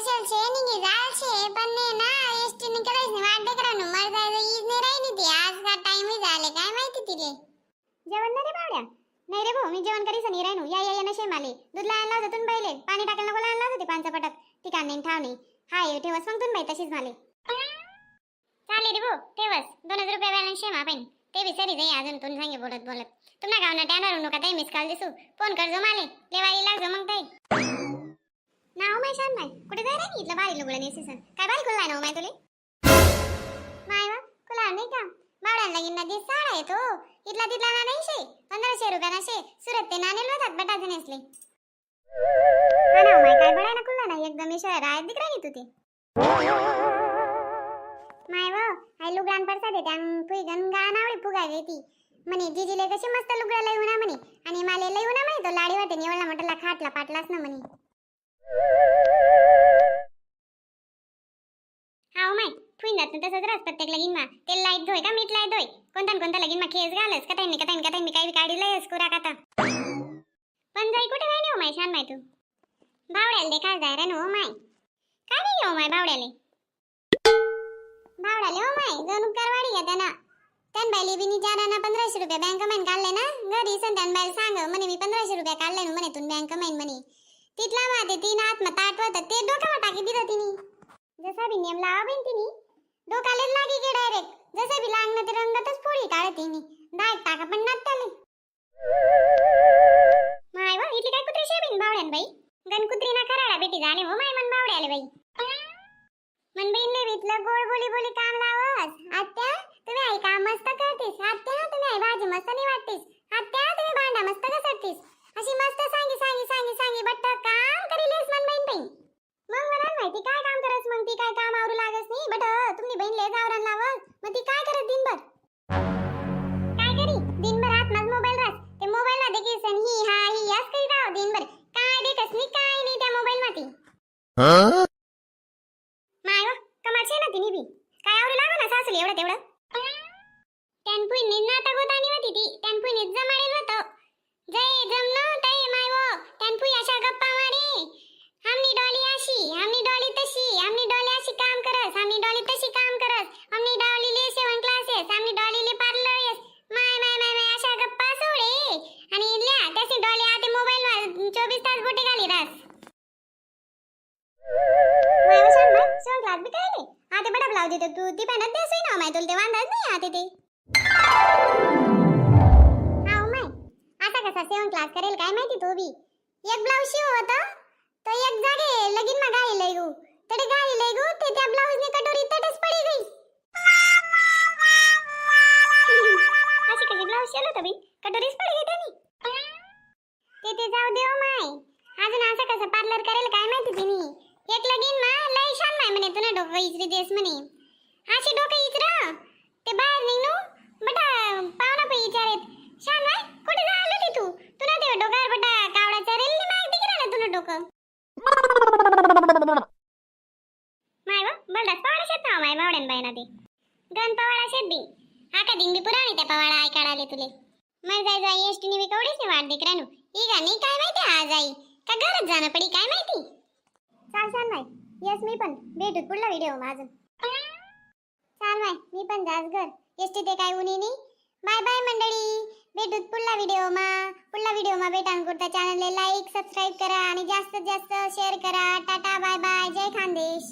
દર્શન છે એની કે જાળ છે પણ ના એસટી ની કરે ને વાટ દેકરાનું મરતા તો ઈ ને રહી નથી આજ કા ટાઈમ જ આલે કાઈ માહિતી તી રે जेवण नाही रे नाही रे भाऊ मी जेवण करीस आणि राहिनू या या यानं शेम दूध लायला होतं तुम्ही बाईले पाणी टाकायला नको लायला होते पानचा पटक ठिकाण नाही ठाव हाय ठेवस मग तुम्ही बाई तशीच माले चालेल रे भाऊ ठेवस दोन हजार रुपये बॅलन्स शेम आपण ते बी सरी जाई अजून तुम्ही सांगे बोलत बोलत तुम्हाला गावना टॅनर नका ते मिस कॉल दिसू फोन करजो माले लेवाई लागजो मग ते नाव माय शान माय. कुठे जाय नाही इथलं बारी लुगडं नेसीसन काय बारी खुल्ला नाव माय तुले? माय वा खुला नाही का? बावड्यांना गिन्ना दिस साडा येतो. इथला तिथला ना नाही शे पंधराशे रुपया ना शे सुरत ते नाणे लोतात बटाचे नेसले. हा नाव माय काय बडा ना खुल्ला ना एकदम शहर आहे. दिख नी तू ते. माय व आई लुगडान पडसा देते आणि पुई गन गाण आवडी फुगा ती. म्हणे जिजीले कशी मस्त लुगडं लई उना म्हणे. आणि माले लई उना म्हणे. तो लाडी वाटे एवढा मोठला खाटला पाटलास ना म्हणे. हाव हो माय फुईन जात तसंच राहत प्रत्येक लगीन मा. तेल लाइट धोय का मीठ लाइट धोय? कोणता न कोणता लगीन मा खेस घालस का ताईन का मी का कटाई मी काही काढी लयस कुरा काता पण जाई कुठे नाही हो माय छान माय तू? बावड्याला देखा जाय रे हो माय काय नाही हो माय बावड्याले बावड्याले हो माय जणू करवाडी घेते ना त्यान बाईले बी निचाराना पंधराशे रुपये बँक मॅन काढले ना? घरी सण त्यान बाईला सांग म्हणे मी पंधराशे रुपये काढले ना म्हणे तू बँक मॅन म्हणे. तिथला मा ते तीन आत्मा आठवत ते डोक्यावर टाकी दिलं तिने. जसा बी नेम लावा बिन तिने. डोकाले लागी की डायरेक्ट जसं बी लागणं ते रंगातच फोडी काढत तिने. डायट टाका पण नात त्याले माय वा इथली काय कुत्री शेबिन बावड्यान बाई? गण कुत्री ना कराडा बेटी जाणे हो माय मन बावड्याले बाई. मन बाई ले इथलं गोड बोली बोली काम लावस आत्या? माय वा ना तिने बी काय आवरू लागो ना सासूला एवढं तेवढं? टॅनपुईनी नाटक होतानी होती ती. टॅनपुईनी जमाडेल होतं. जय तय माय वो टॅनपुई अशा गप्पा मारे आमनी डॉली अशी आमनी डॉली तशी आमनी डॉली अशी काम करस आमनी डॉली तशी काम करस आमनी डॉली ले सेवन क्लासेस आमनी डॉली ले पार्लर येस माय माय माय माय अशा गप्पा सोडे आणि ल्या त्याची डॉली आते मोबाईल वर चोवीस तास बोटे घाली रास माय वशान क्लास बी काय आते बडा ब्लाउज देतो. तू ती पॅन्ट देस ना माय. तुला ते वांदाच नाही आते ते. हाव माय. आता कसा सेवन क्लास करेल काय माहिती तो बी? एक ब्लाउज शिव होता तो एक जागे लगीन मा गाडी लई गो. तडे गाडी लई गो ते त्या ब्लाउज ने कटोरी तटच पडी गई. अशी कशी ब्लाउज शिवलं होतं बी? कटोरीच पडी गई त्यानी. ते ते जाऊ देव माय. अजून असं कसं पार्लर करेल काय माहिती तिने? एक लगीन मा लई छान माय म्हणे तुला डोकं इचरी देस म्हणे. अशी डोकं इचर? ते बाहेर निघू बटा पाहुणा पण विचारेत छान माय कुठे जायला ते तू? तुला ते डोक्यावर बटा कावडा चरेल नी माहिती की राहिलं तुला डोकं? माय बा बलदास पवाडा शेत नाव माय बावड्यान बायना ते. गण पवाडा शेत बी. आका दिन बी पुराणी त्या पवाडा आय काढाले तुले? मर जाय जाय एसटी नी बी कवडीच नाही वाट दिकरानू ही गाणी काय माहिती आज आई? का घरच जाणं पडी काय माहिती? चाल छान माय येस मी पण. भेटू पुढला व्हिडिओ माझं चाल माय मी पण जास घर. एसटी ते काय उनी बाय बाय मंडळी. भेटूत पुढला व्हिडिओ मा. पुढला व्हिडिओ मा भेटान कुर्ता चॅनलला लाईक सबस्क्राईब करा आणि जास्तीत जास्त शेअर करा. Tata bye bye. जय खानदेश.